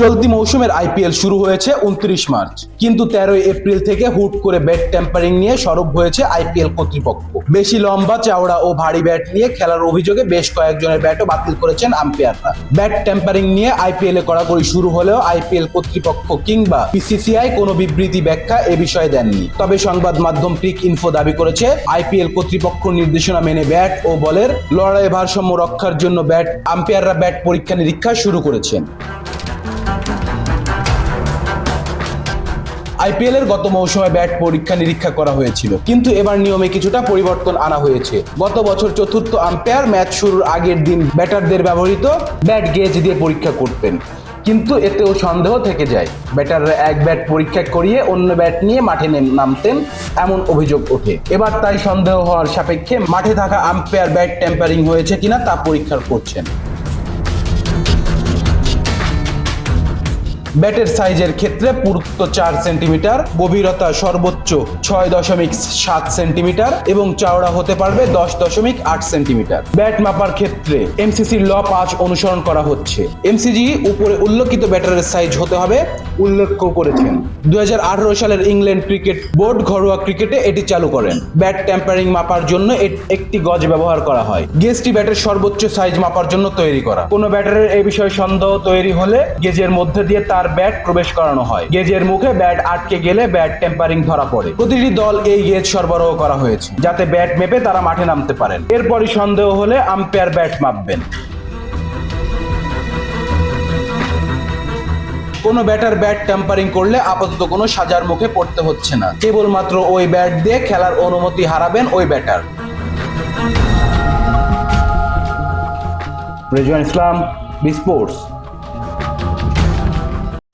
চলতি মৌসুমের আইপিএল শুরু হয়েছে উনত্রিশ মার্চ। কিন্তু তেরোই এপ্রিল থেকে হুট করে ব্যাট ট্যাম্পারিং নিয়ে সরব হয়েছে আইপিএল কর্তৃপক্ষ। বেশি লম্বা, চওড়া ও ভারী ব্যাট নিয়ে খেলার অভিযোগে বেশ কয়েকজনের ব্যাটও বাতিল করেছেন আম্পায়াররা। ব্যাট ট্যাম্পারিং নিয়ে আইপিএল এ কড়াকড়ি শুরু হলেও আইপিএল কর্তৃপক্ষ কিংবা বিসিসিআই কোনো বিবৃতি ব্যাখ্যা এ বিষয়ে দেননি। তবে সংবাদ মাধ্যম পিক ইনফো দাবি করেছে, আইপিএল কর্তৃপক্ষ নির্দেশনা মেনে ব্যাট ও বলের লড়াই ভারসাম্য রক্ষার জন্য ব্যাট, আম্পায়াররা ব্যাট পরীক্ষা নিরীক্ষা শুরু করেছেন। আইপিএল এর গত মৌসুমে ব্যাট পরীক্ষা নিরীক্ষা করা হয়েছিল। কিন্তু এবার নিয়মে কিছুটা পরিবর্তন আনা হয়েছে। গত বছর চতুর্থ আম্পায়ার ম্যাচ শুরুর আগের দিন ব্যাটারদের ব্যবহৃত ব্যাট গেজ দিয়ে পরীক্ষা করতেন। কিন্তু এতেও সন্দেহ থেকে যায়, ব্যাটাররা এক ব্যাট পরীক্ষা করিয়ে অন্য ব্যাট নিয়ে মাঠে নামতেন এমন অভিযোগ ওঠে। এবার তাই সন্দেহ হওয়ার সাপেক্ষে মাঠে থাকা আম্পায়ার ব্যাট টেম্পারিং হয়েছে কিনা তা পরীক্ষা করছেন। ব্যাটের সাইজের ক্ষেত্রে পুরুত্ব চার সেন্টিমিটার, গভীরতা সর্বোচ্চ ছয় দশমিক সাত সেন্টিমিটার এবং চওড়া হতে পারবে দশ দশমিক আট সেন্টিমিটার। ব্যাট মাপার ক্ষেত্রে এমসিসি ল পাঁচ অনুসরণ করা হচ্ছে। এমসিজি উপরে উল্লেখিত ব্যাটারের সাইজ হতে হবে উল্লেখ করেছেন। দু সালের ইংল্যান্ড ক্রিকেট বোর্ড ঘরোয়া ক্রিকেটে এটি চালু করেন। ব্যাট ট্যাম্পারিং মাপার জন্য একটি গজ ব্যবহার করা হয়। গেজটি ব্যাটের সর্বোচ্চ সাইজ মাপার জন্য তৈরি করা। কোনো ব্যাটারের এই বিষয়ে সন্দেহ তৈরি হলে গেজের মধ্যে দিয়ে তার ব্যাট প্রবেশ করানো হয়। গেজের মুখে ব্যাট আটকে গেলে ব্যাট টেম্পারিং ধরা পড়ে। প্রতিটি দল এই গেজ সরবরাহ করা হয়েছে, যাতে ব্যাট মেপে তারা মাঠে নামতে পারেন। এরপরই সন্দেহ হলে আম্পায়ার ব্যাট মাপবেন। কোনো ব্যাটার ব্যাট ট্যাম্পারিং করলে আপাতত কোনো সাজার মুখে পড়তে হচ্ছে না। কেবলমাত্র ওই ব্যাট দিয়ে খেলার অনুমতি হারাবেন ওই batter Rezwan Islam B sports